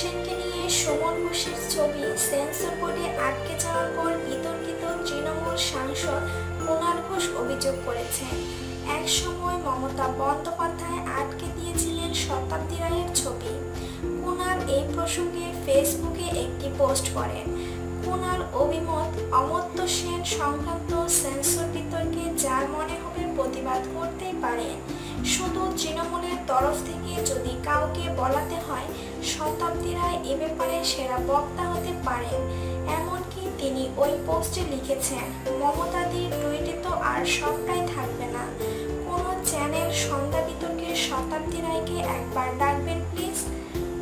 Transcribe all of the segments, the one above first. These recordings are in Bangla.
সেনকে নিয়ে সুমন ঘোষের ছবি সেন্সর বোর্ডে আটকে যাওয়ার পর বিতর্কিত তৃণমূল সাংসদ কুণাল ঘোষ অভিযোগ করেছেন। এক সময় মমতা বন্দ্যোপাধ্যায় আটকে দিয়েছিলেন শতাব্দী রায়ের ছবি। কুণাল এই প্রসঙ্গে ফেসবুকে একটি পোস্ট করেন। কুণাল অভিমত, অমর্ত্য সেন সংক্রান্ত সেন্সর বিতর্কে যার মনে হবে প্রতিবাদ করতেই পারেন শুধু তৃণমূলের তরফ থেকে যদি কাউকে বলাতে হয় শতাব্দী রায় এ ব্যাপারে সেরা বক্তা হতে পারেন, এমনকি তিনি ওই পোস্টে লিখেছেন মমতাদির টুইটে তো আর সবটাই থাকবে না। কোনো চ্যানেল সন্ধ্যা বিতর্কে শতাব্দী রায়কে একবার ডাকবেন, প্লিজ?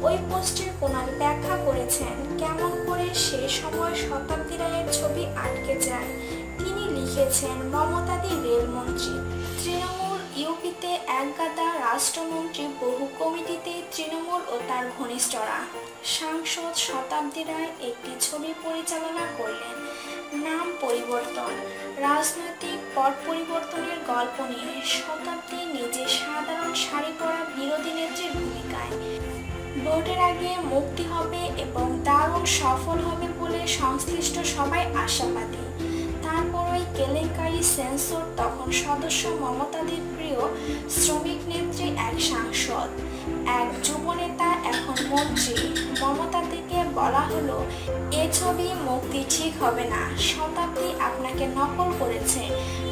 ওই পোস্টের কোনাল ব্যাখ্যা করেছেন, কেমন করে সে সময় শতাব্দী রায়ের ছবি আটকে যায়। তিনি লিখেছেন, মমতাদি রেলমন্ত্রী, তৃণমূল ইউপিতে একগাদা রাষ্ট্রমন্ত্রী বহু কমিটিতে তৃণমূল ও তার ঘনিষ্ঠরা। সাংসদ শতাব্দী রায় একটি ছবি পরিচালনা করলেন। নাম পরিবর্তন। রাজনৈতিক পট পরিবর্তনের গল্প নিয়ে শতাব্দী নিজে সাধারণ শাড়ি পরা বিরোধী নেত্রীর ভূমিকায়। ভোটের আগে মুক্তি হবে এবং দারুণ সফল হবে বলে সংশ্লিষ্ট সবাই আশাবাদী। তারপর ওই কেলেঙ্কারি সেন্সর তখন সদস্য মমতাদের প্রিয় শ্রমিক নেত্রী এক সাংসদ। এক যুবনেতা এখন মন্ত্রী। মমতা থেকে বলা হলো, এ ছবি মুক্তি ঠিক হবে না। শতাব্দী আপনাকে নকল করেছে।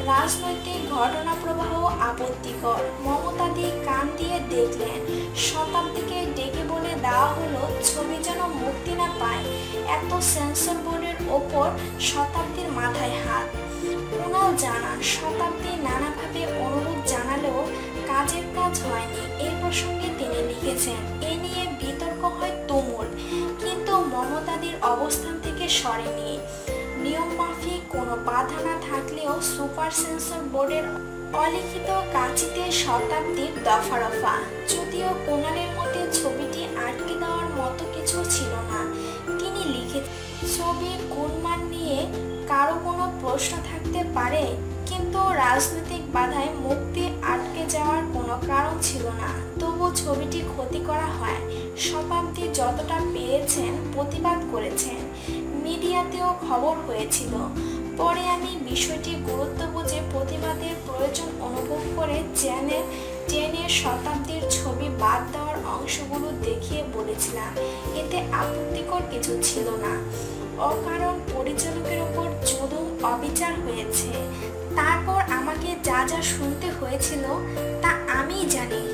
রাজনৈতিক ঘটনা প্রবাহ আপত্তিকর। মমতাদি কান দিয়ে দেখলেন, শতাব্দীকে ডেকে বলে দেওয়া হলো, ছবি যেন মুক্তি না পায়। এত সেন্সর বোর্ডের ওপর শতাব্দীর মাথায় হাত। কুণাল জানান শতাব্দী নানাভাবে অনুরোধ জানালেও কাজের কাজ হয়নি। এই প্রসঙ্গে তিনি লিখেছেন, এ নিয়ে বিতর্ক হয় তুমুল, কিন্তু মমতাদির অবস্থান থেকে সরেনি। নিয়ম মাফিক কোনো বাধা না থাকলেও সুপার সেন্সর বোর্ডের অলিখিত কাঁচিতে শতাব্দীর দফা রফা যদিও কোনালের কারও কোনো প্রশ্ন থাকতে পারে, কিন্তু রাজনৈতিক বাধায় মুক্তি আটকে যাওয়ার কোনো কারণ ছিল না। তবু ছবিটি ক্ষতি করা হয়। শতাব্দী যতটা পেয়েছেন প্রতিবাদ করেছেন। মিডিয়াতেও খবর হয়েছিল। পরে আমি বিষয়টি গুরুত্ব বুঝে প্রতিবাদের প্রয়োজন অনুভব করে চ্যানেল টেনের শতাব্দীর ছবি বাদ দেওয়ার অংশগুলো দেখিয়ে বলেছিলাম। এতে আপত্তিকর কিছু ছিল না। অকারণ পরিচালকের ওপর চরম অবিচার হয়েছে। তারপর আমাকে যা যা শুনতে হয়েছিল তা আমি জানি।